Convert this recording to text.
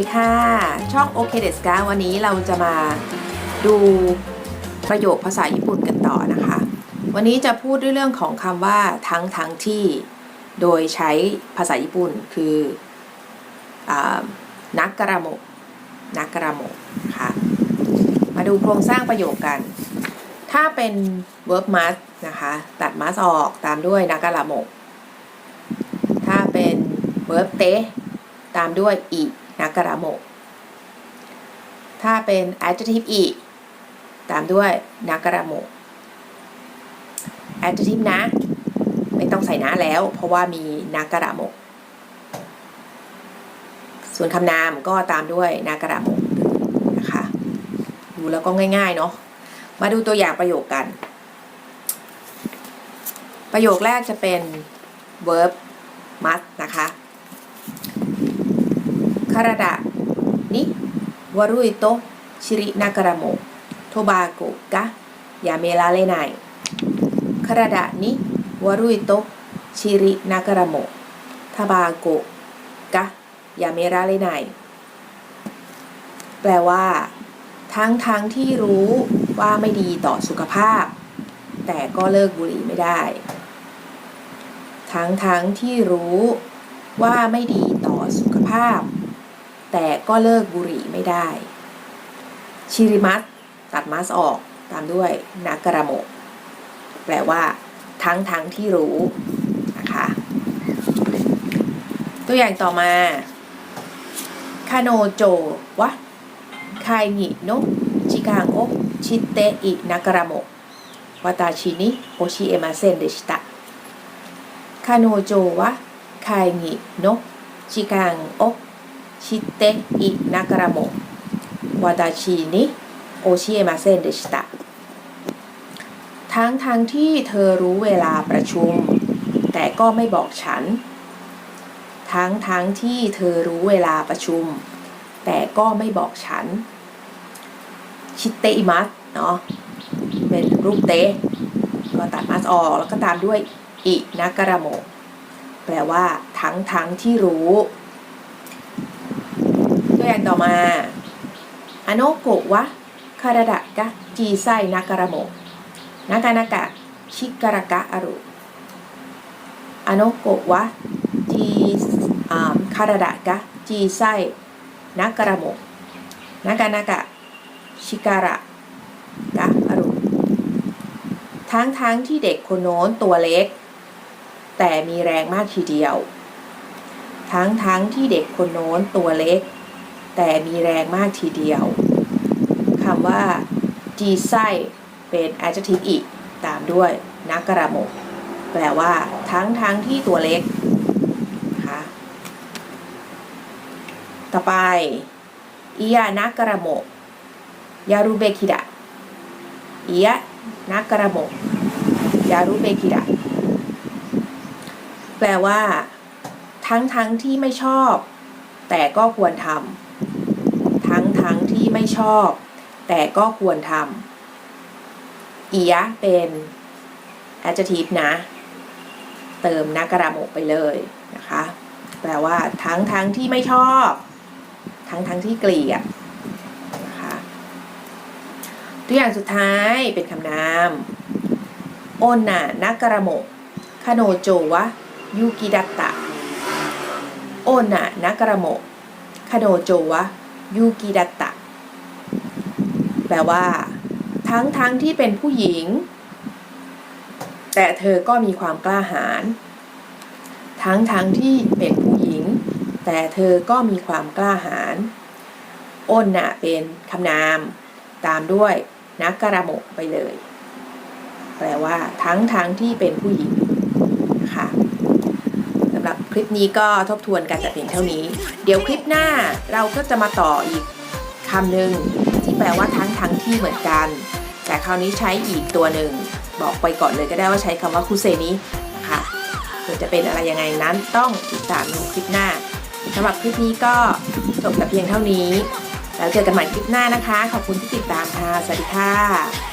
ดีค่ะ ช่องโอเคเดสกาวันนี้เราจะมาดูประโยคภาษาญี่ปุ่นกันต่อนะคะ วันนี้จะพูดด้วยเรื่องของคำว่าทั้งทั้งที่ โดยใช้ภาษาญี่ปุ่นคือนักกระโมกนักกระโมกค่ะ มาดูโครงสร้างประโยคกัน ถ้าเป็น verb must นะคะ ตัด must ออกตามด้วยนักกระโมกถ้าเป็น verb เตะตามด้วยอี นักกระโมกถ้าเป็น adjective อีตามด้วยนักกระโมก adjective นะ ไม่ต้องใส่นะแล้ว เพราะว่ามีนักกระโมกส่วนคำนามก็ตามด้วยนักกระโมกนะคะดูแล้วก็ง่ายๆเนาะมาดูตัวอย่างประโยคกัน ประโยคแรกจะเป็น verb must นะคะ คารดะนิวารุอิโตชิรินากระโมโทบาโกกะยาเมลาเลไนคาราดะนิวารุอิโตชิรินากระโมทบาโกกะยาเมราเลไนแปลว่า ทั้งทั้งที่รู้ว่าไม่ดีต่อสุขภาพ แต่ก็เลิกบุหรี่ไม่ได้ ทั้งทั้งที่รู้ว่าไม่ดีต่อสุขภาพ แต่ก็เลิกบุหรี่ไม่ได้ ชิริมัสตัดมัสออกตามด้วยนากระโมแปลว่า ทั้งทั้งที่รู้นะคะตัวอย่างต่อมาคาโนโจวะไคงิโนะจิกังโอชิเตอินากระโมวาตาชินิโอชิเอมาเซนเดชิตะคานูโจวะคายิโนชิกางอ ชิเตอินากระโมวาตาชินิโอชิเอมาเซนเดชิตะทั้งทั้งที่เธอรู้เวลาประชุม แต่ก็ไม่บอกฉัน ทั้งทั้งที่เธอรู้เวลาประชุม แต่ก็ไม่บอกฉัน ชิเตอิมัสเนาะเป็นรูปเตก็ตัดมัสออกแล้วก็ตามด้วยอินากระโมแปลว่าทั้งทั้งที่รู้ อย่างต่อมาอโนโกะวะคาราดะกะจีไซนากระโมนากานากะชิการะกะอารุอโนโกะวะจีคาราดะกะจีไซนากระโมนากานากะชิการะกะอารุทั้งทั้งที่เด็กคนโน้นตัวเล็ก แต่มีแรงมากทีเดียว ทั้งทั้งที่เด็กคนโน้นตัวเล็ก แต่มีแรงมากทีเดียวคำว่าจีไซเป็น adjective อีก ตามด้วยนักกระโมกแปลว่า ทั้งทั้งที่ตัวเล็กนะคะต่อไปอียานักกระโมกยารุเบคิดะอียนักกระโมกยารุเบคิดะแปลว่า ทั้งทั้งที่ไม่ชอบ แต่ก็ควรทำ ทั้งที่ไม่ชอบ แต่ก็ควรทำอียะเป็น adjective นะ เติมนักระโมกไปเลยนะคะ แปลว่าทั้งทั้งที่ไม่ชอบ ทั้งทั้งที่เกลียดนะคะตัวอย่างสุดท้ายเป็นคำนามโอนน่ะนักระโมกคาโนโจวะยูกิดัตตะโอนะนากระโมะคาโนโจวะ ยูกิดัตตะ แปลว่า ทั้งทั้งที่เป็นผู้หญิง แต่เธอก็มีความกล้าหาญทั้งทั้งที่เป็นผู้หญิง แต่เธอก็มีความกล้าหาญโอนนะเป็นคำนาม ตามด้วยนักกระโมะไปเลย แปลว่า ทั้งทั้งที่เป็นผู้หญิง รับคลิปนี้ก็ทบทวนกันแต่เพียงเท่านี้ เดี๋ยวคลิปหน้าเราก็จะมาต่ออีกคำหนึ่งที่แปลว่าทั้งทั้งที่เหมือนกัน แต่คราวนี้ใช้อีกตัวหนึ่ง บอกไปก่อนเลยก็ได้ว่าใช้คำว่าคุเซนิคะส่วนจะเป็นอะไรยังไงนั้นต้องติดตามดูคลิปหน้าสำหรับคลิปนี้ก็จบแต่เพียงเท่านี้ แล้วเจอกันใหม่คลิปหน้านะคะ ขอบคุณที่ติดตามค่ะ สวัสดีค่ะ